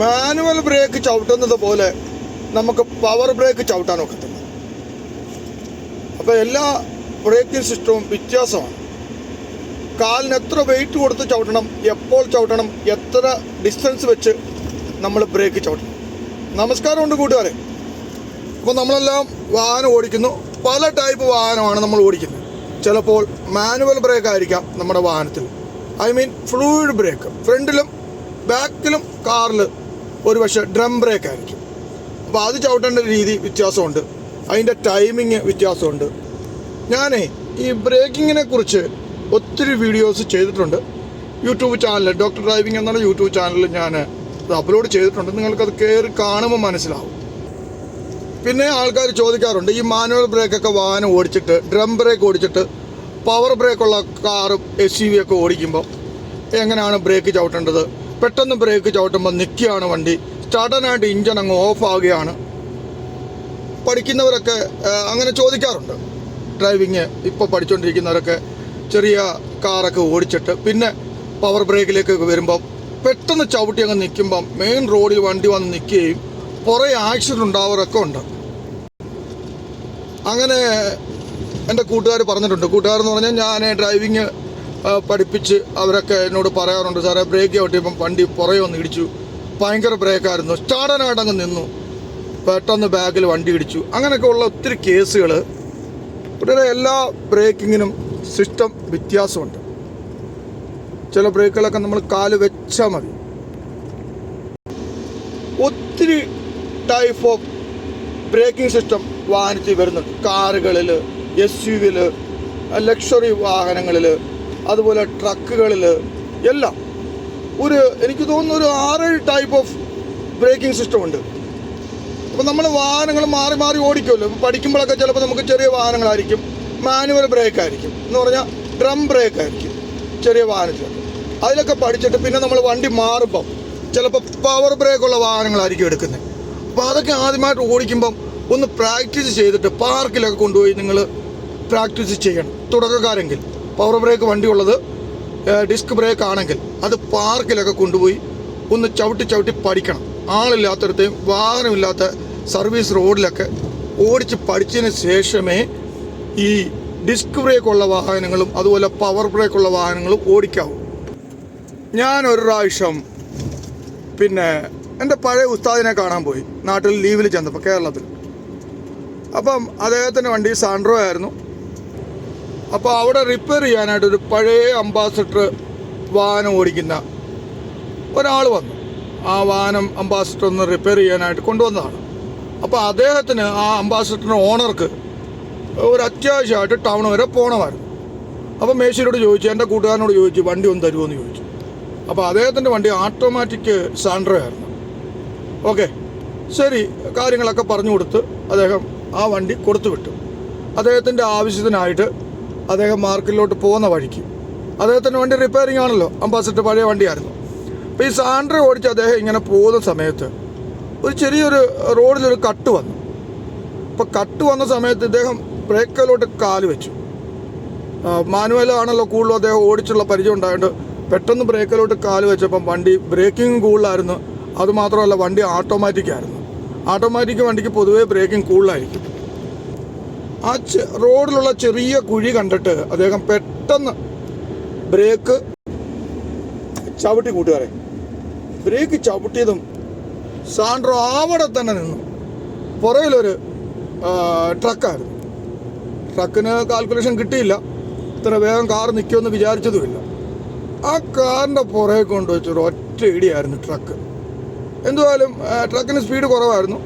Manual break ചവിട്ടുന്നത് പോലെ നമുക്ക് power break ചവിട്ടാൻ ഒക്കത്തില്ല. അപ്പോൾ എല്ലാ ബ്രേക്കിംഗ് സിസ്റ്റവും വ്യത്യാസമാണ്. കാലിന് എത്ര വെയിറ്റ് കൊടുത്ത് ചവിട്ടണം എപ്പോൾ ചവിട്ടണം എത്ര ഡിസ്റ്റൻസ് വെച്ച് നമ്മൾ ബ്രേക്ക് ചവിട്ടണം. നമസ്കാരമുണ്ട് കൂട്ടുകാരെ. അപ്പോൾ നമ്മളെല്ലാം വാഹനം ഓടിക്കുന്നു. പല ടൈപ്പ് വാഹനമാണ് നമ്മൾ ഓടിക്കുന്നത്. ചിലപ്പോൾ മാനുവൽ ബ്രേക്ക് ആയിരിക്കാം നമ്മുടെ വാഹനത്തിൽ. I mean fluid brake. ഫ്രണ്ടിലും ബാക്കിലും കാറിൽ ഒരു പക്ഷേ ഡ്രം ബ്രേക്ക് ആയിരിക്കും. അപ്പോൾ അത് ചവിട്ടേണ്ട രീതി വ്യത്യാസമുണ്ട്. അതിന്റെ ടൈമിങ് വ്യത്യാസമുണ്ട്. ഞാനേ ഈ ബ്രേക്കിങ്ങിനെ കുറിച്ച് ഒത്തിരി വീഡിയോസ് ചെയ്തിട്ടുണ്ട്. യൂട്യൂബ് ചാനൽ ഡോക്ടർ ഡ്രൈവിംഗ് എന്നുള്ള യൂട്യൂബ് ചാനലിൽ ഞാൻ അത് അപ്ലോഡ് ചെയ്തിട്ടുണ്ട്. നിങ്ങൾക്കത് കയറി കാണുമ്പോൾ മനസ്സിലാവും. പിന്നെ ആൾക്കാർ ചോദിക്കാറുണ്ട് ഈ മാനുവൽ ബ്രേക്കൊക്കെ വാഹനം ഓടിച്ചിട്ട് ഡ്രം ബ്രേക്ക് ഓടിച്ചിട്ട് പവർ ബ്രേക്കുള്ള കാറും എസ് യു വി ഒക്കെ ഓടിക്കുമ്പോൾ എങ്ങനെയാണ് ബ്രേക്ക് ചവിട്ടേണ്ടത്? പെട്ടെന്ന് ബ്രേക്ക് ചവിട്ടുമ്പോൾ നിൽക്കുകയാണ് വണ്ടി. സ്റ്റാർട്ടനായിട്ട് ഇഞ്ചൻ അങ്ങ് ഓഫ് ആവുകയാണ്. പഠിക്കുന്നവരൊക്കെ അങ്ങനെ ചോദിക്കാറുണ്ട്. ഡ്രൈവിങ് ഇപ്പോൾ പഠിച്ചുകൊണ്ടിരിക്കുന്നവരൊക്കെ ചെറിയ കാറൊക്കെ ഓടിച്ചിട്ട് പിന്നെ പവർ ബ്രേക്കിലേക്ക് വരുമ്പോൾ പെട്ടെന്ന് ചവിട്ടി അങ്ങ് നിൽക്കുമ്പം മെയിൻ റോഡിൽ വണ്ടി വന്ന് നിൽക്കുകയും കുറേ ആക്സിഡന്റ് ഉണ്ടാവാറൊക്കെ ഉണ്ട്. അങ്ങനെ എന്റെ കൂട്ടുകാർ പറഞ്ഞിട്ടുണ്ട്. കൂട്ടുകാരെന്ന് പറഞ്ഞാൽ ഞാൻ ഡ്രൈവിങ് പഠിപ്പിച്ച് അവരൊക്കെ എന്നോട് പറയാറുണ്ട് സാറേ ബ്രേക്ക് ചവിട്ടിയപ്പം വണ്ടി പുറകെ വന്ന് ഇടിച്ചു. ഭയങ്കര ബ്രേക്കായിരുന്നു സ്റ്റാർഡനായിട്ടങ്ങ് നിന്നു. പെട്ടെന്ന് ബാഗിൽ വണ്ടി ഇടിച്ചു. അങ്ങനെയൊക്കെ ഉള്ള ഒത്തിരി കേസുകൾ ഇവിടെ എല്ലാ ബ്രേക്കിങ്ങിനും സിസ്റ്റം വ്യത്യാസമുണ്ട്. ചില ബ്രേക്കുകളൊക്കെ നമ്മൾ കാൽ വെച്ചാൽ മതി. ഒത്തിരി ടൈപ്പ് ഓഫ് ബ്രേക്കിംഗ് സിസ്റ്റം വാഹനത്തിൽ വരുന്നുണ്ട്. കാറുകളിൽ എസ് യു വിയിൽ ലക്ഷറി വാഹനങ്ങളിൽ അതുപോലെ ട്രക്കുകളിൽ എല്ലാം. ഒരു എനിക്ക് തോന്നുന്നു ഒരു ആറേഴ് ടൈപ്പ് ഓഫ് ബ്രേക്കിംഗ് സിസ്റ്റം ഉണ്ട്. അപ്പോൾ നമ്മൾ വാഹനങ്ങൾ മാറി മാറി ഓടിക്കുമല്ലോ. ഇപ്പോൾ പഠിക്കുമ്പോഴൊക്കെ ചിലപ്പോൾ നമുക്ക് ചെറിയ വാഹനങ്ങളായിരിക്കും. മാനുവൽ ബ്രേക്ക് ആയിരിക്കും. എന്ന് പറഞ്ഞാൽ ഡ്രം ബ്രേക്ക് ആയിരിക്കും. ചെറിയ വാഹനത്തിലൊക്കെ. അതിലൊക്കെ പഠിച്ചിട്ട് പിന്നെ നമ്മൾ വണ്ടി മാറുമ്പം ചിലപ്പോൾ പവർ ബ്രേക്കുള്ള വാഹനങ്ങളായിരിക്കും എടുക്കുന്നത്. അപ്പോൾ അതൊക്കെ ആദ്യമായിട്ട് ഓടിക്കുമ്പം ഒന്ന് പ്രാക്ടീസ് ചെയ്തിട്ട് പാർക്കിലൊക്കെ കൊണ്ടുപോയി നിങ്ങൾ പ്രാക്ടീസ് ചെയ്യണം. തുടക്കക്കാരെങ്കിൽ. പവർ ബ്രേക്ക് വണ്ടിയുള്ളത് ഡിസ്ക് ബ്രേക്ക് ആണെങ്കിൽ അത് പാർക്കിലൊക്കെ കൊണ്ടുപോയി ഒന്ന് ചവിട്ടി ചവിട്ടി പഠിക്കണം. ആളില്ലാത്തടത്തെയും വാഹനമില്ലാത്ത സർവീസ് റോഡിലൊക്കെ ഓടിച്ച് പഠിച്ചതിന് ശേഷമേ ഈ ഡിസ്ക് ബ്രേക്കുള്ള വാഹനങ്ങളും അതുപോലെ പവർ ബ്രേക്കുള്ള വാഹനങ്ങളും ഓടിക്കാവൂ. ഞാൻ ഒരു പ്രാവശ്യം പിന്നെ എന്റെ പഴയ ഉസ്താദിനെ കാണാൻ പോയി. നാട്ടിൽ ലീവിൽ ചെന്നപ്പോൾ കേരളത്തിൽ. അപ്പം അദ്ദേഹത്തിന്റെ വണ്ടി സാൻഡ്രോ ആയിരുന്നു. അപ്പോൾ അവിടെ റിപ്പയർ ചെയ്യാനായിട്ട് ഒരു പഴയ അംബാസഡർ വാഹനം ഓടിക്കുന്ന ഒരാൾ വന്നു. ആ വാഹനം അംബാസഡർ ഒന്ന് റിപ്പയർ ചെയ്യാനായിട്ട് കൊണ്ടുവന്നതാണ്. അപ്പോൾ അദ്ദേഹത്തിന് ആ അംബാസഡറിന്റെ ഓണർക്ക് ഒരു അത്യാവശ്യമായിട്ട് ടൗൺ വരെ പോകണമായിരുന്നു അപ്പോൾ മേശിയോട് ചോദിച്ചു എന്റെ കൂട്ടുകാരനോട് ചോദിച്ചു വണ്ടി ഒന്ന് തരുമോ എന്ന് ചോദിച്ചു. അപ്പോൾ അദ്ദേഹത്തിന്റെ വണ്ടി ഓട്ടോമാറ്റിക് സാൻഡ്രോ ആയിരുന്നു. ഓക്കെ ശരി കാര്യങ്ങളൊക്കെ പറഞ്ഞു കൊടുത്ത് അദ്ദേഹം ആ വണ്ടി കൊടുത്തു വിട്ടു അദ്ദേഹത്തിന്റെ ആവശ്യത്തിനായിട്ട് അദ്ദേഹം മാർക്കറ്റിലോട്ട് പോകുന്ന വഴിക്ക്. അദ്ദേഹത്തിന്റെ വണ്ടി റിപ്പയറിംഗ് ആണല്ലോ. അംബാസിഡർ പഴയ വണ്ടിയായിരുന്നു. അപ്പോൾ ഈ സാൻഡർ ഓടിച്ച് അദ്ദേഹം ഇങ്ങനെ പോകുന്ന സമയത്ത് ഒരു ചെറിയൊരു റോഡിലൊരു കട്ട് വന്നു. അപ്പോൾ കട്ട് വന്ന സമയത്ത് ഇദ്ദേഹം ബ്രേക്കിലോട്ട് കാൽ വെച്ചു. മാനുവലാണല്ലോ കൂടുതലും അദ്ദേഹം ഓടിച്ചുള്ള പരിചയം ഉണ്ടായതുകൊണ്ട് പെട്ടെന്ന് ബ്രേക്കിലോട്ട് കാൽ വെച്ചപ്പം വണ്ടി ബ്രേക്കിംഗ് കൂടുതലായിരുന്നു. അതുമാത്രമല്ല വണ്ടി ഓട്ടോമാറ്റിക് ആയിരുന്നു. ഓട്ടോമാറ്റിക് വണ്ടിക്ക് പൊതുവേ ബ്രേക്കിംഗ് കൂടുതലായിരിക്കും. ആ റോഡിലുള്ള ചെറിയ കുഴി കണ്ടിട്ട് അദ്ദേഹം പെട്ടെന്ന് ബ്രേക്ക് ചവിട്ടി കൂട്ടുകാരെ. ബ്രേക്ക് ചവിട്ടിയതും സാൻഡ്രോ അവിടെ തന്നെ നിന്നു. പുറയിലൊരു ട്രക്കായിരുന്നു. ട്രക്കിന് കാൽക്കുലേഷൻ കിട്ടിയില്ല. ഇത്ര വേഗം കാർ നിൽക്കുമെന്ന് വിചാരിച്ചതുമില്ല. ആ കാറിന്റെ പുറകെ കൊണ്ടുവച്ച് ഒരു ഒറ്റ ഇടിയായിരുന്നു ട്രക്ക്. എന്തുവായാലും ട്രക്കിന് സ്പീഡ് കുറവായിരുന്നു.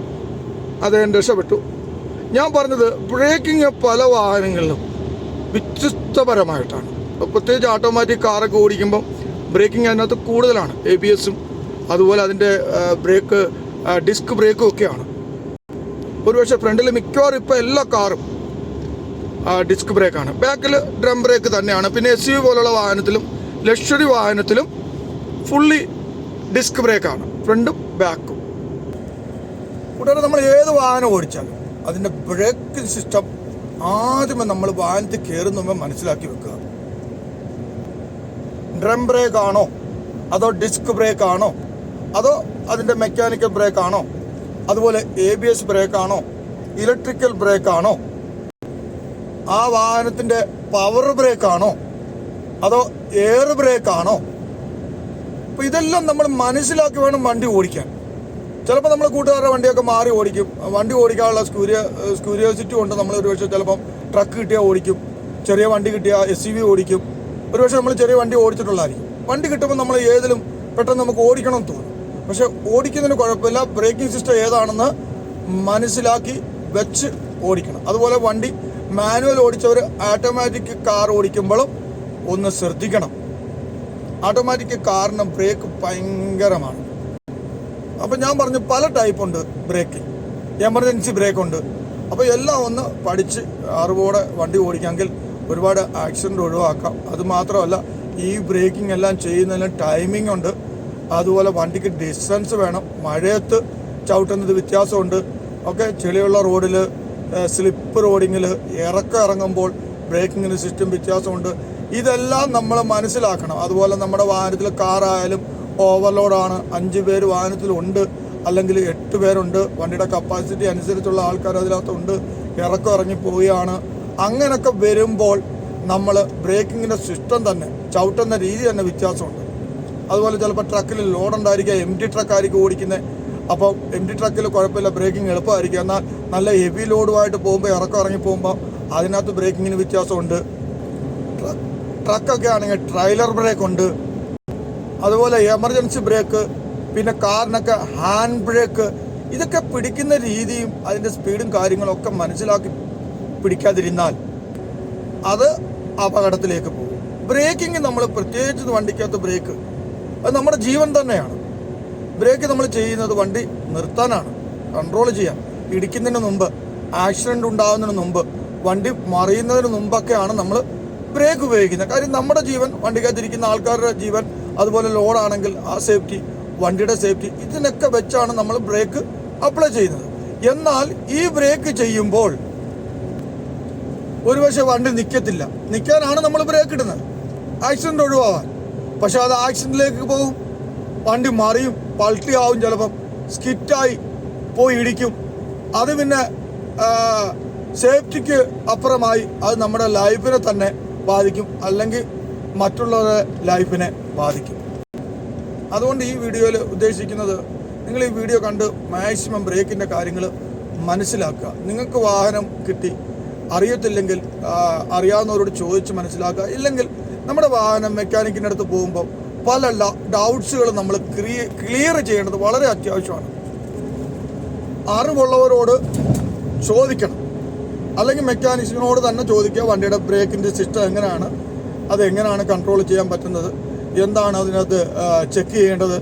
അദ്ദേഹം രക്ഷപ്പെട്ടു. ഞാൻ പറഞ്ഞത് ബ്രേക്കിംഗ് പല വാഹനങ്ങളിലും വ്യത്യസ്തപരമായിട്ടാണ് പ്രത്യേകിച്ച് ഓട്ടോമാറ്റിക് കാറൊക്കെ ഓടിക്കുമ്പം ബ്രേക്കിംഗ് അതിനകത്ത് കൂടുതലാണ്. എ ബി എസും അതുപോലെ അതിന്റെ ബ്രേക്ക് ഡിസ്ക് ബ്രേക്കും ഒക്കെയാണ്. ഒരുപക്ഷെ ഫ്രണ്ടിൽ മിക്കവാറും ഇപ്പോൾ എല്ലാ കാറും ഡിസ്ക് ബ്രേക്കാണ് ബാക്കിൽ ഡ്രം ബ്രേക്ക് തന്നെയാണ്. പിന്നെ എസ് യു പോലുള്ള വാഹനത്തിലും ലക്ഷറി വാഹനത്തിലും ഫുള്ളി ഡിസ്ക് ബ്രേക്കാണ് ഫ്രണ്ടും ബാക്കും കൂടാതെ നമ്മൾ ഏത് വാഹനം ഓടിച്ചാലും അതിന്റെ ബ്രേക്ക് സിസ്റ്റം ആദ്യമേ നമ്മൾ വാനത്ത് കയറുന്ന മനസ്സിലാക്കി വെക്കുക. ഡ്രം ബ്രേക്ക് ആണോ? അതോ ഡിസ്ക് ബ്രേക്ക് ആണോ? അതോ അതിന്റെ മെക്കാനിക്കൽ ബ്രേക്ക് ആണോ? അതുപോലെ എ ബി എസ് ബ്രേക്ക് ആണോ? ഇലക്ട്രിക്കൽ ബ്രേക്ക് ആണോ? ആ വാഹനത്തിന്റെ പവർ ബ്രേക്ക് ആണോ? അതോ എയർ ബ്രേക്ക് ആണോ? അപ്പോൾ ഇതെല്ലാം നമ്മൾ മനസ്സിലാക്കി വേണം വണ്ടി ഓടിക്കാൻ. ചിലപ്പോൾ നമ്മൾ കൂട്ടുകാരുടെ വണ്ടിയൊക്കെ മാറി ഓടിക്കും. വണ്ടി ഓടിക്കാനുള്ള സ്ക്യൂരിയ സ്ക്യൂരിയോസിറ്റി കൊണ്ട് നമ്മൾ ഒരുപക്ഷെ ചിലപ്പം ട്രക്ക് കിട്ടിയാൽ ഓടിക്കും. ചെറിയ വണ്ടി കിട്ടിയാൽ എസ് സി വി ഓടിക്കും. ഒരുപക്ഷെ നമ്മൾ ചെറിയ വണ്ടി ഓടിച്ചിട്ടുള്ളതായിരിക്കും. വണ്ടി കിട്ടുമ്പോൾ നമ്മൾ ഏതിലും പെട്ടെന്ന് നമുക്ക് ഓടിക്കണം തോന്നും. പക്ഷെ ഓടിക്കുന്നതിന് കുഴപ്പമില്ല. ബ്രേക്കിംഗ് സിസ്റ്റം ഏതാണെന്ന് മനസ്സിലാക്കി വെച്ച് ഓടിക്കണം. അതുപോലെ വണ്ടി മാനുവൽ ഓടിച്ചവർ ആട്ടോമാറ്റിക് കാർ ഓടിക്കുമ്പോഴും ഒന്ന് ശ്രദ്ധിക്കണം. ഓട്ടോമാറ്റിക് കാറിന് ബ്രേക്ക് ഭയങ്കരമാണ്. അപ്പം ഞാൻ പറഞ്ഞു പല ടൈപ്പ് ഉണ്ട് ബ്രേക്ക് എമർജൻസി ബ്രേക്ക് ഉണ്ട്. അപ്പോൾ എല്ലാം ഒന്ന് പഠിച്ച് അറിവോടെ വണ്ടി ഓടിക്കാമെങ്കിൽ ഒരുപാട് ആക്സിഡന്റ് ഒഴിവാക്കാം. അത് മാത്രമല്ല ഈ ബ്രേക്കിംഗ് എല്ലാം ചെയ്യുന്നതിന് ടൈമിംഗ് ഉണ്ട്. അതുപോലെ വണ്ടിക്ക് ഡിസ്റ്റൻസ് വേണം. മഴയത്ത് ചവിട്ടുന്നത് വ്യത്യാസമുണ്ട്. ഒക്കെ ചെളിയുള്ള റോഡിൽ സ്ലിപ്പ് റോഡിങ്ങിൽ ഇറക്കം ഇറങ്ങുമ്പോൾ ബ്രേക്കിങ്ങിന് സിസ്റ്റം വ്യത്യാസമുണ്ട്. ഇതെല്ലാം നമ്മൾ മനസ്സിലാക്കണം. അതുപോലെ നമ്മുടെ വാഹനത്തിൽ കാറായാലും ഓവർലോഡാണ്. അഞ്ച് പേര് വാഹനത്തിലുണ്ട്. അല്ലെങ്കിൽ എട്ട് പേരുണ്ട്. വണ്ടിയുടെ കപ്പാസിറ്റി അനുസരിച്ചുള്ള ആൾക്കാർ അതിനകത്തുണ്ട്. ഇറക്കം ഇറങ്ങി പോവുകയാണ് അങ്ങനെയൊക്കെ വരുമ്പോൾ നമ്മൾ ബ്രേക്കിങ്ങിന്റെ സിസ്റ്റം തന്നെ ചവിട്ടുന്ന രീതി തന്നെ വ്യത്യാസമുണ്ട്. അതുപോലെ ചിലപ്പോൾ ട്രക്കിൽ ലോഡ് ഉണ്ടായിരിക്കുക എം ടി ട്രക്കായിരിക്കും ഓടിക്കുന്നത് അപ്പോൾ എം ടി ട്രക്കിൽ കുഴപ്പമില്ല ബ്രേക്കിംഗ് എളുപ്പമായിരിക്കും. എന്നാൽ നല്ല ഹെവി ലോഡുമായിട്ട് പോകുമ്പോൾ ഇറക്കം ഇറങ്ങി പോകുമ്പോൾ അതിനകത്ത് ബ്രേക്കിങ്ങിന് വ്യത്യാസമുണ്ട്. ട്ര- ട്രക്കൊക്കെ ആണെങ്കിൽ ട്രailer ബ്രേക്ക് ഉണ്ട്. അതുപോലെ എമർജൻസി ബ്രേക്ക് പിന്നെ കാറിനൊക്കെ ഹാൻഡ് ബ്രേക്ക് ഇതൊക്കെ പിടിക്കുന്ന രീതിയും അതിന്റെ സ്പീഡും കാര്യങ്ങളൊക്കെ മനസ്സിലാക്കി പിടിക്കാതിരുന്നാൽ അത് അപകടത്തിലേക്ക് പോകും. ബ്രേക്കിംഗ് നമ്മൾ പ്രത്യേകിച്ച് വണ്ടിക്കകത്ത് ബ്രേക്ക് അത് നമ്മുടെ ജീവൻ തന്നെയാണ്. ബ്രേക്ക് നമ്മൾ ചെയ്യുന്നത് വണ്ടി നിർത്താനാണ് കൺട്രോൾ ചെയ്യാൻ. ഇടിക്കുന്നതിന് മുമ്പ് ആക്സിഡന്റ് ഉണ്ടാകുന്നതിന് മുമ്പ് വണ്ടി മറിയുന്നതിന് മുമ്പൊക്കെയാണ് നമ്മൾ ബ്രേക്ക് ഉപയോഗിക്കുന്നത്. കാര്യം നമ്മുടെ ജീവൻ വണ്ടിക്കകത്തിരിക്കുന്ന ആൾക്കാരുടെ ജീവൻ അതുപോലെ ലോഡാണെങ്കിൽ ആ സേഫ്റ്റി വണ്ടിയുടെ സേഫ്റ്റി ഇതിനൊക്കെ വെച്ചാണ് നമ്മൾ ബ്രേക്ക് അപ്ലൈ ചെയ്യുന്നത്. എന്നാൽ ഈ ബ്രേക്ക് ചെയ്യുമ്പോൾ ഒരുപക്ഷെ വണ്ടി നിൽക്കത്തില്ല നിൽക്കാനാണ് നമ്മൾ ബ്രേക്ക് ഇടുന്നത്. ആക്സിഡന്റ് ഒഴിവാവാൻ. പക്ഷെ അത് ആക്സിഡന്റിലേക്ക് പോകും. വണ്ടി മറിയും പൾട്ടി ആവും ചിലപ്പം. സ്കിറ്റായി പോയി ഇടിക്കും. അത് പിന്നെ സേഫ്റ്റിക്ക് അപ്പുറമായി അത് നമ്മുടെ ലൈഫിനെ തന്നെ ബാധിക്കും. അല്ലെങ്കിൽ മറ്റുള്ളവരുടെ ലൈഫിനെ ബാധിക്കും. അതുകൊണ്ട് ഈ വീഡിയോയിൽ ഉദ്ദേശിക്കുന്നത് നിങ്ങൾ ഈ വീഡിയോ കണ്ട് മാക്സിമം ബ്രേക്കിന്റെ കാര്യങ്ങൾ മനസ്സിലാക്കുക. നിങ്ങൾക്ക് വാഹനം കിട്ടി. അറിയത്തില്ലെങ്കിൽ അറിയാവുന്നവരോട് ചോദിച്ച് മനസ്സിലാക്കുക. ഇല്ലെങ്കിൽ നമ്മുടെ വാഹനം മെക്കാനിക്കിന്റെ അടുത്ത് പോകുമ്പോൾ പല ഡൗട്ട്സുകൾ നമ്മൾ ക്ലിയർ ചെയ്യേണ്ടത് വളരെ അത്യാവശ്യമാണ്. അറിവുള്ളവരോട് ചോദിക്കണം. അല്ലെങ്കിൽ മെക്കാനിക്സിനോട് തന്നെ ചോദിക്കുക വണ്ടിയുടെ ബ്രേക്കിന്റെ സിസ്റ്റം എങ്ങനെയാണ്. അത് എങ്ങനെയാണ് കൺട്രോൾ ചെയ്യാൻ പറ്റുന്നത്? എന്താണ് അതിനകത്ത് ചെക്ക് ചെയ്യേണ്ടത്?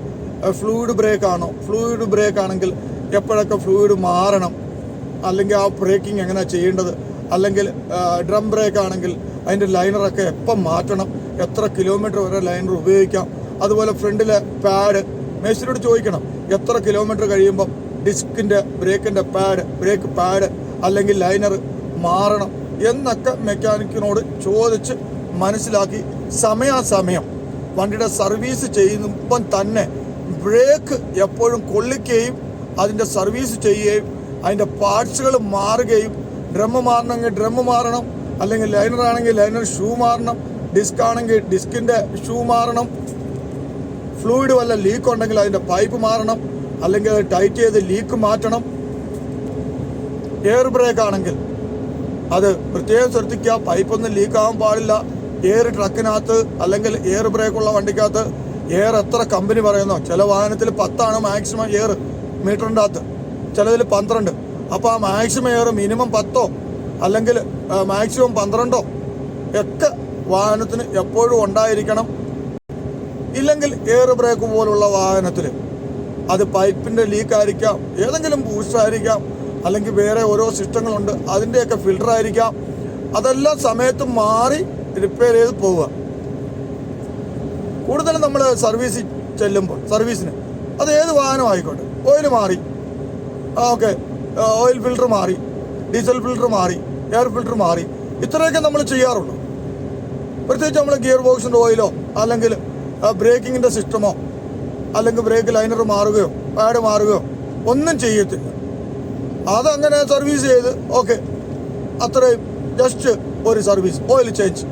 ഫ്ലൂയിഡ് ബ്രേക്ക് ആണോ? ഫ്ലൂയിഡ് ബ്രേക്ക് ആണെങ്കിൽ എപ്പോഴൊക്കെ ഫ്ലൂയിഡ് മാറണം? അല്ലെങ്കിൽ ആ ബ്രേക്കിംഗ് എങ്ങനെയാണ് ചെയ്യേണ്ടത്? അല്ലെങ്കിൽ ഡ്രം ബ്രേക്ക് ആണെങ്കിൽ അതിന്റെ ലൈനറൊക്കെ എപ്പം മാറ്റണം? എത്ര കിലോമീറ്റർ വരെ ലൈനർ ഉപയോഗിക്കാം? അതുപോലെ ഫ്രണ്ടിലെ പാഡ് മേശിനോട് ചോദിക്കണം എത്ര കിലോമീറ്റർ കഴിയുമ്പം ഡിസ്കിന്റെ ബ്രേക്കിന്റെ പാഡ് ബ്രേക്ക് പാഡ് അല്ലെങ്കിൽ ലൈനർ മാറണം? എന്നൊക്കെ മെക്കാനിക്കിനോട് ചോദിച്ച് മനസ്സിലാക്കി സമയാസമയം വണ്ടിയുടെ സർവീസ് ചെയ്യുമ്പം തന്നെ ബ്രേക്ക് എപ്പോഴും കൊള്ളിക്കുകയും അതിന്റെ സർവീസ് ചെയ്യുകയും അതിന്റെ പാർട്സുകൾ മാറുകയും ഡ്രമ്മ് മാറണമെങ്കിൽ ഡ്രമ്മ് മാറണം അല്ലെങ്കിൽ ലൈനർ ആണെങ്കിൽ ലൈനർ ഷൂ മാറണം ഡിസ്ക് ആണെങ്കിൽ ഡിസ്കിന്റെ ഷൂ മാറണം ഫ്ലൂയിഡ് വല്ല ലീക്ക് ഉണ്ടെങ്കിൽ അതിന്റെ പൈപ്പ് മാറണം അല്ലെങ്കിൽ അത് ടൈറ്റ് ചെയ്ത് ലീക്ക് മാറ്റണം. എയർ ബ്രേക്ക് ആണെങ്കിൽ അത് പ്രത്യേകം ശ്രദ്ധിക്കുക പൈപ്പൊന്നും ലീക്ക് ആവാൻ പാടില്ല. എയർ ട്രക്കിനകത്ത് അല്ലെങ്കിൽ എയർ ബ്രേക്കുള്ള വണ്ടിക്കകത്ത് എയർ എത്ര കമ്പനി പറയുന്നോ? ചില വാഹനത്തിൽ പത്താണ് മാക്സിമം എയർ മീറ്ററിന്റെ അകത്ത് ചിലതിൽ പന്ത്രണ്ട്. അപ്പോൾ ആ മാക്സിമം എയർ മിനിമം പത്തോ? അല്ലെങ്കിൽ മാക്സിമം പന്ത്രണ്ടോ? ഒക്കെ വാഹനത്തിന് എപ്പോഴും ഉണ്ടായിരിക്കണം. ഇല്ലെങ്കിൽ എയർ ബ്രേക്ക് പോലുള്ള വാഹനത്തിൽ അത് പൈപ്പിന്റെ ലീക്ക് ആയിരിക്കാം ഏതെങ്കിലും ബൂസ്റ്ററായിരിക്കാം അല്ലെങ്കിൽ വേറെ ഓരോ സിസ്റ്റങ്ങളുണ്ട് അതിന്റെയൊക്കെ ഫിൽട്ടർ ആയിരിക്കാം. അതെല്ലാം സമയത്തും മാറി റിപ്പയർ ചെയ്ത് പോവുക. കൂടുതലും നമ്മൾ സർവീസ് ചെല്ലുമ്പോൾ സർവീസിന് അത് ഏത് വാഹനം ആയിക്കോട്ടെ ഓയിൽ മാറി. ഓക്കെ ഓയിൽ ഫിൽട്ടർ മാറി ഡീസൽ ഫിൽട്ടർ മാറി എയർ ഫിൽട്ടർ മാറി. ഇത്രയൊക്കെ നമ്മൾ ചെയ്യാറുള്ളൂ. പ്രത്യേകിച്ച് നമ്മൾ ഗിയർ ബോക്സിന്റെ ഓയിലോ അല്ലെങ്കിൽ ബ്രേക്കിങ്ങിന്റെ സിസ്റ്റമോ അല്ലെങ്കിൽ ബ്രേക്ക് ലൈനർ മാറുകയോ പാഡ് മാറുകയോ ഒന്നും ചെയ്യത്തില്ല. അതങ്ങനെ സർവീസ് ചെയ്ത് ഓക്കെ അത്രയും ജസ്റ്റ് ഒരു സർവീസ് ഓയിൽ ചേഞ്ച്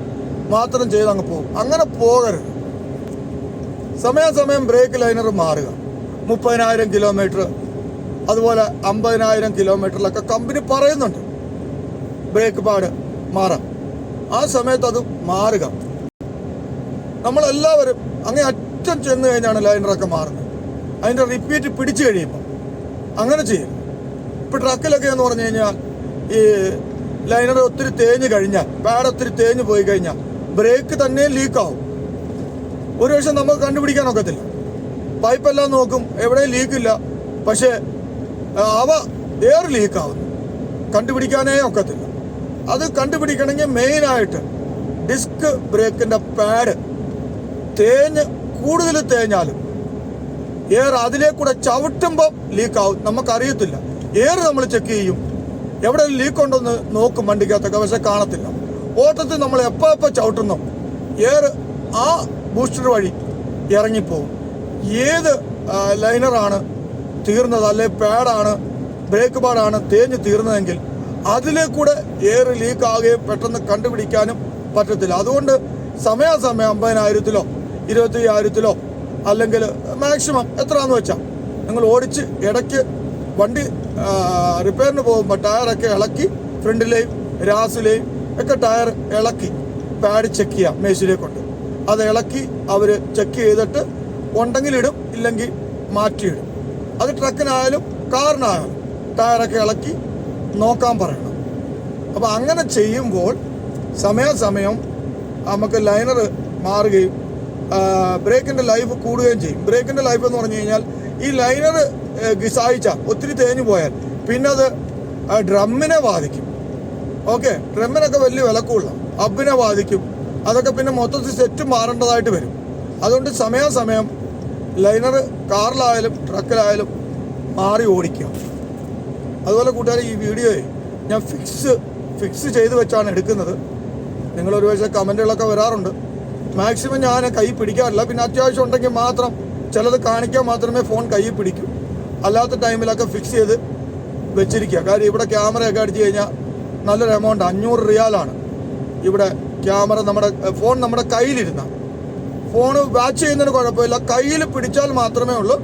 മാത്രം ചെയ്ത് അങ്ങ് പോകും. അങ്ങനെ പോകരുത്. സമയാസമയം ബ്രേക്ക് ലൈനർ മാറുക. മുപ്പതിനായിരം കിലോമീറ്റർ അതുപോലെ അമ്പതിനായിരം കിലോമീറ്ററിലൊക്കെ കമ്പനി പറയുന്നുണ്ട്. ബ്രേക്ക് പാട് മാറാം ആ സമയത്ത് അത് മാറുക. നമ്മളെല്ലാവരും അങ്ങനെ അറ്റം ചെന്ന് കഴിഞ്ഞാണ് ലൈനറൊക്കെ മാറുന്നത്. അതിന്റെ റിപ്പീറ്റ് പിടിച്ചു കഴിയുമ്പോൾ അങ്ങനെ ചെയ്യും. ഇപ്പോൾ ട്രക്കിലൊക്കെ എന്ന് പറഞ്ഞു കഴിഞ്ഞാൽ ഈ ലൈനർ ഒത്തിരി തേഞ്ഞ് കഴിഞ്ഞാൽ പാഡ് ഒത്തിരി തേഞ്ഞ് പോയി കഴിഞ്ഞാൽ ബ്രേക്ക് തന്നെ ലീക്കാവും. ഒരു പക്ഷെ നമുക്ക് കണ്ടുപിടിക്കാൻ ഒക്കത്തില്ല. പൈപ്പെല്ലാം നോക്കും എവിടെ ലീക്കില്ല. പക്ഷേ അവ എയർ ലീക്കാവുന്നു. കണ്ടുപിടിക്കാനേ ഒക്കത്തില്ല. അത് കണ്ടുപിടിക്കണമെങ്കിൽ മെയിനായിട്ട് ഡിസ്ക് ബ്രേക്കിന്റെ പാഡ് തേഞ്ഞ് കൂടുതൽ തേഞ്ഞാലും എയർ കൂടെ ചവിട്ടുമ്പോൾ ലീക്കാവും. നമുക്കറിയത്തില്ല. എയർ നമ്മൾ ചെക്ക് ചെയ്യും. എവിടെ ലീക്ക് ഉണ്ടെന്ന് നോക്കും വണ്ടിക്കകത്തൊക്കെ പക്ഷെ കാണത്തില്ല. ഓട്ടത്തിൽ നമ്മൾ എപ്പോൾ എപ്പോൾ ചവിട്ടുന്നു ആ ബൂസ്റ്റർ വഴി ഇറങ്ങിപ്പോവും ഏത് ലൈനറാണ് തീർന്നത്? അല്ലെ പാഡാണ് ബ്രേക്ക് പാഡാണ് തേഞ്ഞ് തീർന്നതെങ്കിൽ അതിലെ കൂടെ എയർ ലീക്ക് ആകുകയും പെട്ടെന്ന് കണ്ടുപിടിക്കാനും പറ്റത്തില്ല. അതുകൊണ്ട് സമയാസമയം അമ്പതിനായിരത്തിലോ ഇരുപത്തി അയ്യായിരത്തിലോ അല്ലെങ്കിൽ മാക്സിമം എത്രയാന്ന് വെച്ചാൽ നിങ്ങൾ ഓടിച്ച് ഇടയ്ക്ക് വണ്ടി റിപ്പയറിന് പോകുമ്പോൾ ടയറൊക്കെ ഇളക്കി ഫ്രണ്ടിലെയും രാസിലെയും ഒക്കെ ടയർ ഇളക്കി പാഡ് ചെക്ക് ചെയ്യാം മേശിലെ കൊണ്ട്. അത് ഇളക്കി അവർ ചെക്ക് ചെയ്തിട്ട് ഉണ്ടെങ്കിലിടും ഇല്ലെങ്കിൽ മാറ്റിയിടും. അത് ട്രക്കിനായാലും കാറിനായാലും ടയറൊക്കെ ഇളക്കി നോക്കാൻ പറയണം. അപ്പോൾ അങ്ങനെ ചെയ്യുമ്പോൾ സമയാസമയം നമുക്ക് ലൈനർ മാറുകയും ബ്രേക്കിന്റെ ലൈഫ് കൂടുകയും ചെയ്യും. ബ്രേക്കിന്റെ ലൈഫ് എന്ന് പറഞ്ഞു കഴിഞ്ഞാൽ ഈ ലൈനർ ഗിസായിച്ച ഒത്തിരി തേഞ്ഞു പോയാൽ പിന്നെ അത് ഡ്രമ്മിനെ ബാധിക്കും. ഓക്കെ ട്രെമ്മിനൊക്കെ വലിയ വിലക്കുള്ള അബിനെ ബാധിക്കും അതൊക്കെ പിന്നെ മൊത്തത്തിൽ സെറ്റ് മാറേണ്ടതായിട്ട് വരും. അതുകൊണ്ട് സമയാസമയം ലൈനർ കാറിലായാലും ട്രക്കിലായാലും മാറി ഓടിക്കുക. അതുപോലെ കൂട്ടുകാർ ഈ വീഡിയോയെ ഞാൻ ഫിക്സ് ഫിക്സ് ചെയ്ത് വെച്ചാണ് എടുക്കുന്നത്. നിങ്ങളൊരു പക്ഷേ കമന്റുകളൊക്കെ വരാറുണ്ട്. മാക്സിമം ഞാൻ കൈ പിടിക്കാറില്ല. പിന്നെ അത്യാവശ്യം ഉണ്ടെങ്കിൽ മാത്രം ചിലത് കാണിക്കാൻ മാത്രമേ ഫോൺ കൈ പിടിക്കൂ. അല്ലാത്ത ടൈമിലൊക്കെ ഫിക്സ് ചെയ്ത് വെച്ചിരിക്കുക. കാര്യം ഇവിടെ ക്യാമറയൊക്കെ അടിച്ചു കഴിഞ്ഞാൽ നല്ലൊരു എമൗണ്ട് അഞ്ഞൂറ് റിയാലാണ്. ഇവിടെ ക്യാമറ നമ്മുടെ ഫോൺ നമ്മുടെ കയ്യിലിരുന്ന. ഫോൺ വാച്ച് ചെയ്യുന്നതിന് കുഴപ്പമില്ല. കയ്യിൽ പിടിച്ചാൽ മാത്രമേ ഉള്ളൂ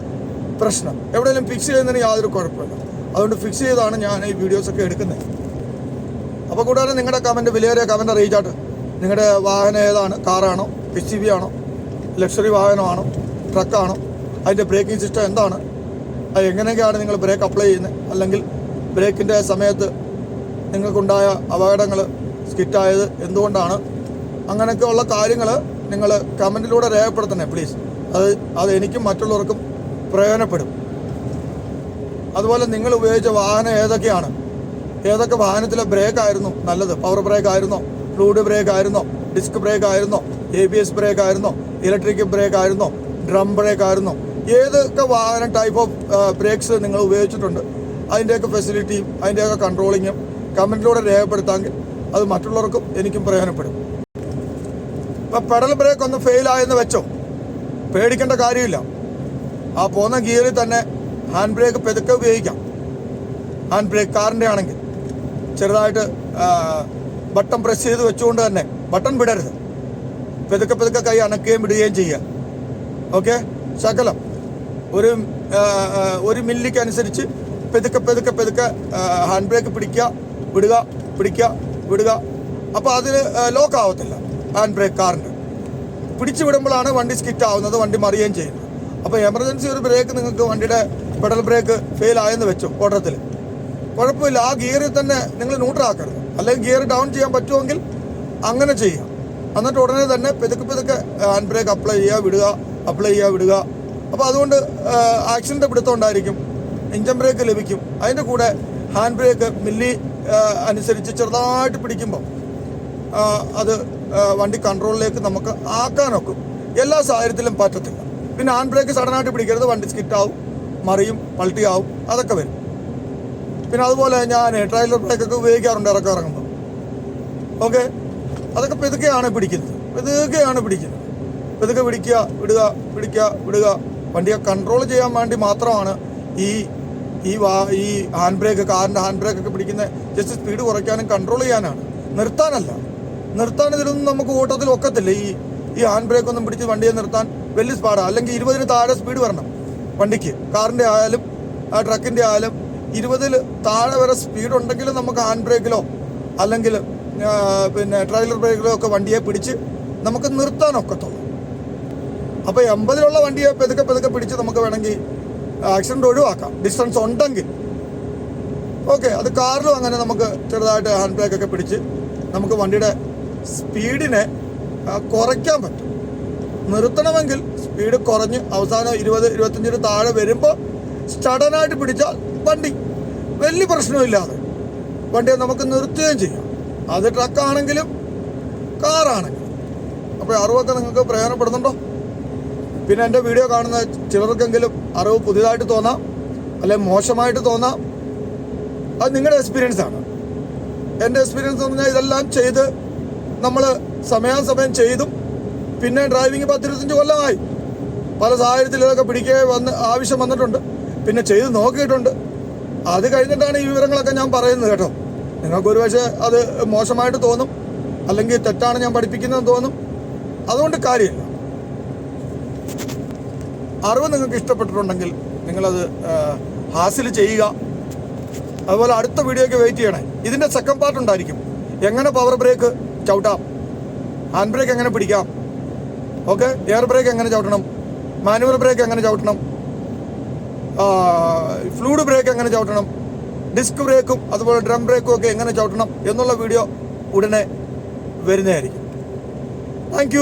പ്രശ്നം. എവിടെയെങ്കിലും ഫിക്സ് ചെയ്യുന്നതിന് യാതൊരു കുഴപ്പമില്ല. അതുകൊണ്ട് ഫിക്സ് ചെയ്താണ് ഞാൻ ഈ വീഡിയോസൊക്കെ എടുക്കുന്നത്. അപ്പോൾ കൂടാതെ നിങ്ങളുടെ കമന്റ് വിലയേറിയ കമന്റ് അറിയിച്ചാട്ട് നിങ്ങളുടെ വാഹനം ഏതാണ്? കാറാണോ എച്ച് സി ബി ആണോ? ലക്ഷറി വാഹനമാണോ? ട്രക്കാണോ അതിന്റെ ബ്രേക്കിംഗ് സിസ്റ്റം എന്താണ്? അത് എങ്ങനെയൊക്കെയാണ് നിങ്ങൾ ബ്രേക്ക് അപ്ലൈ ചെയ്യുന്നത്? അല്ലെങ്കിൽ ബ്രേക്കിന്റെ സമയത്ത് നിങ്ങൾക്കുണ്ടായ അപകടങ്ങൾ സ്കിറ്റായത് എന്തുകൊണ്ടാണ്? അങ്ങനെയൊക്കെയുള്ള കാര്യങ്ങൾ നിങ്ങൾ കമന്റിലൂടെ രേഖപ്പെടുത്തണേ പ്ലീസ്. അത് അത് എനിക്കും മറ്റുള്ളവർക്കും പ്രയോജനപ്പെടും. അതുപോലെ നിങ്ങൾ ഉപയോഗിച്ച വാഹനം ഏതൊക്കെയാണ്? ഏതൊക്കെ വാഹനത്തിലെ ബ്രേക്ക് ആയിരുന്നു നല്ലത്? പവർ ബ്രേക്ക് ആയിരുന്നോ ഫ്ലൂഡ് ബ്രേക്ക് ആയിരുന്നോ ഡിസ്ക് ബ്രേക്ക് ആയിരുന്നോ എ ബി എസ് ബ്രേക്ക് ആയിരുന്നോ ഇലക്ട്രിക് ബ്രേക്ക് ആയിരുന്നോ ഡ്രം ബ്രേക്ക് ആയിരുന്നോ ഏതൊക്കെ വാഹനം ടൈപ്പ് ഓഫ് ബ്രേക്സ് നിങ്ങൾ ഉപയോഗിച്ചിട്ടുണ്ട്? അതിന്റെയൊക്കെ ഫെസിലിറ്റിയും അതിന്റെയൊക്കെ കൺട്രോളിങ്ങും കമന്റിലൂടെ രേഖപ്പെടുത്താമെങ്കിൽ അത് മറ്റുള്ളവർക്കും എനിക്കും പ്രയോജനപ്പെടും. ഇപ്പം പെഡൽ ബ്രേക്ക് ഒന്ന് ഫെയിൽ ആയെന്ന് വെച്ചോ? പേടിക്കേണ്ട കാര്യമില്ല. ആ പോകുന്ന ഗിയറിൽ തന്നെ ഹാൻഡ് ബ്രേക്ക് പെതുക്കെ ഉപയോഗിക്കാം. ഹാൻഡ് ബ്രേക്ക് കാറിന്റെ ആണെങ്കിൽ. ചെറുതായിട്ട് ബട്ടൺ പ്രസ് ചെയ്ത് വെച്ചുകൊണ്ട് തന്നെ. ബട്ടൺ വിടരുത്. പെതുക്കെ പെതുക്കെ കൈ അണക്കുകയും വിടുകയും ചെയ്യുക. ഓക്കെ ശകലം. ഒരു ഒരു മില്ലിക്കനുസരിച്ച് പെതുക്കെ പെതുക്കെ പെതുക്കെ ഹാൻഡ് ബ്രേക്ക് പിടിക്കുക. വിടുക പിടിക്കുക വിടുക. അപ്പോൾ അതിന് ലോക്ക് ആവത്തില്ല. ഹാൻഡ് ബ്രേക്ക് കാറിന്റെ പിടിച്ചു വിടുമ്പോഴാണ് വണ്ടി സ്കിറ്റ് ആവുന്നത് വണ്ടി മറിയുകയും ചെയ്യുന്നത്. അപ്പോൾ എമർജൻസി ഒരു ബ്രേക്ക് നിങ്ങൾക്ക് വണ്ടിയുടെ പെഡൽ ബ്രേക്ക് ഫെയിൽ ആയെന്ന് വെച്ചു ഓട്ടത്തിൽ. കുഴപ്പമില്ല ആ ഗിയറിൽ തന്നെ നിങ്ങൾ ന്യൂട്രാക്കരുത് അല്ലെങ്കിൽ ഗിയർ ഡൗൺ ചെയ്യാൻ പറ്റുമെങ്കിൽ അങ്ങനെ ചെയ്യാം. എന്നിട്ട് ഉടനെ തന്നെ പെതുക്കെ പെതുക്കെ ഹാൻഡ് ബ്രേക്ക് അപ്ലൈ ചെയ്യുക വിടുക അപ്ലൈ ചെയ്യുക വിടുക. അപ്പോൾ അതുകൊണ്ട് ആക്സിഡന്റ് പിടുത്തം ഉണ്ടായിരിക്കും. എഞ്ചിൻ ബ്രേക്ക് ലഭിക്കും. അതിന്റെ കൂടെ ഹാൻഡ് ബ്രേക്ക് മില്ലി അനുസരിച്ച് ചെറുതായിട്ട് പിടിക്കുമ്പോൾ അത് വണ്ടി കൺട്രോളിലേക്ക് നമുക്ക് ആക്കാനൊക്കും എല്ലാ സാഹചര്യത്തിലും പറ്റത്തില്ല. പിന്നെ ഹാൻഡ് ബ്രേക്ക് സഡനായിട്ട് പിടിക്കരുത്. വണ്ടി സ്കിറ്റാവും മറിയും പൾട്ടിയാവും അതൊക്കെ വരും. പിന്നെ അതുപോലെ ഞാൻ ട്രailer ബ്രേക്കൊക്കെ ഉപയോഗിക്കാറുണ്ട് ഇറക്കം ഇറങ്ങുമ്പോൾ ഓക്കെ? അതൊക്കെ പെതുക്കെയാണ് പിടിക്കുന്നത്. പെതുക്കെയാണ് പിടിക്കുന്നത്. പെതുക്കെ പിടിക്കുക വിടുക പിടിക്കുക വിടുക. വണ്ടിയെ കൺട്രോൾ ചെയ്യാൻ വേണ്ടി മാത്രമാണ് ഈ ഈ വാ ഈ ഹാൻഡ് ബ്രേക്ക് കാറിന്റെ ഹാൻഡ് ബ്രേക്ക് ഒക്കെ പിടിക്കുന്ന ജസ്റ്റ് സ്പീഡ് കുറയ്ക്കാനും കൺട്രോൾ ചെയ്യാനാണ്. നിർത്താനല്ല. നിർത്താൻ ഇതിലൊന്നും നമുക്ക് ഓട്ടത്തിൽ ഒക്കത്തില്ല. ഈ ഈ ഹാൻഡ് ബ്രേക്ക് ഒന്നും പിടിച്ച് വണ്ടിയെ നിർത്താൻ വലിയ സ്പാടാണ് അല്ലെങ്കിൽ ഇരുപതിന് താഴെ സ്പീഡ് വരണം വണ്ടിക്ക്. കാറിന്റെ ആയാലും ആ ട്രക്കിന്റെ ആയാലും ഇരുപതിൽ താഴെ വരെ സ്പീഡ് ഉണ്ടെങ്കിൽ നമുക്ക് ഹാൻഡ് ബ്രേക്കിലോ അല്ലെങ്കിൽ പിന്നെ ട്രൈലർ ബ്രേക്കിലോ ഒക്കെ വണ്ടിയെ പിടിച്ച് നമുക്ക് നിർത്താനൊക്കത്തുള്ളൂ അപ്പോൾ എൺപതിലുള്ള വണ്ടിയെ പെതുക്കെ പെതുക്കെ പിടിച്ച് നമുക്ക് വേണമെങ്കിൽ ആക്സിഡന്റ് ഒഴിവാക്കാം. ഡിസ്റ്റൻസ് ഉണ്ടെങ്കിൽ. ഓക്കെ അത് കാറിലും അങ്ങനെ നമുക്ക് ചെറുതായിട്ട് ഹാൻഡ് ബ്രേക്ക് ഒക്കെ പിടിച്ച് നമുക്ക് വണ്ടിയുടെ സ്പീഡിനെ കുറയ്ക്കാൻ പറ്റും. നിർത്തണമെങ്കിൽ സ്പീഡ് കുറഞ്ഞ് അവസാനം ഇരുപത് ഇരുപത്തഞ്ചിന് താഴെ വരുമ്പോൾ സഡനായിട്ട് പിടിച്ചാൽ വണ്ടി. വലിയ പ്രശ്നമില്ലാതെ വണ്ടിയെ നമുക്ക് നിർത്തുകയും ചെയ്യാം. അത് ട്രക്കാണെങ്കിലും കാറാണെങ്കിലും. അപ്പോൾ അറിവൊക്കെ നിങ്ങൾക്ക് പ്രയോജനപ്പെടുന്നുണ്ടോ? പിന്നെ എന്റെ വീഡിയോ കാണുന്ന ചിലർക്കെങ്കിലും അറിവ് പുതിയതായിട്ട് തോന്നാം അല്ലെങ്കിൽ മോശമായിട്ട് തോന്നാം അത് നിങ്ങളുടെ എക്സ്പീരിയൻസ് ആണ്. എന്റെ എക്സ്പീരിയൻസ് എന്ന് പറഞ്ഞാൽ ഇതെല്ലാം ചെയ്ത് നമ്മൾ സമയാസമയം ചെയ്തും പിന്നെ ഡ്രൈവിംഗ് പത്തിരുപത്തഞ്ച് കൊല്ലമായി. പല സാഹചര്യത്തിൽ ഇതൊക്കെ പിടിക്കുക വന്ന് ആവശ്യം വന്നിട്ടുണ്ട്. പിന്നെ ചെയ്ത് നോക്കിയിട്ടുണ്ട്. അത് കഴിഞ്ഞിട്ടാണ് ഈ വിവരങ്ങളൊക്കെ ഞാൻ പറയുന്നത് കേട്ടോ. നിങ്ങൾക്ക് ഒരുപക്ഷെ അത് മോശമായിട്ട് തോന്നും അല്ലെങ്കിൽ തെറ്റാണ് ഞാൻ പഠിപ്പിക്കുന്നതെന്ന് തോന്നും. അതുകൊണ്ട് കാര്യമില്ല. അറിവ് നിങ്ങൾക്ക് ഇഷ്ടപ്പെട്ടിട്ടുണ്ടെങ്കിൽ നിങ്ങളത് ഹാസിൽ ചെയ്യുക. അതുപോലെ അടുത്ത വീഡിയോയ്ക്ക് വെയിറ്റ് ചെയ്യണേ. ഇതിന്റെ സെക്കൻഡ് പാർട്ട് ഉണ്ടായിരിക്കും. എങ്ങനെ പവർ ബ്രേക്ക് ചവിട്ടാം? ഹാൻഡ് ബ്രേക്ക് എങ്ങനെ പിടിക്കാം? ഓക്കെ എയർ ബ്രേക്ക് എങ്ങനെ ചവിട്ടണം? മാനുവൽ ബ്രേക്ക് എങ്ങനെ ചവിട്ടണം? ഫ്ലൂഡ് ബ്രേക്ക് എങ്ങനെ ചവിട്ടണം? ഡിസ്ക് ബ്രേക്കും അതുപോലെ ഡ്രം ബ്രേക്കും ഒക്കെ എങ്ങനെ ചവിട്ടണം? എന്നുള്ള വീഡിയോ ഉടനെ വരുന്നതായിരിക്കും. താങ്ക്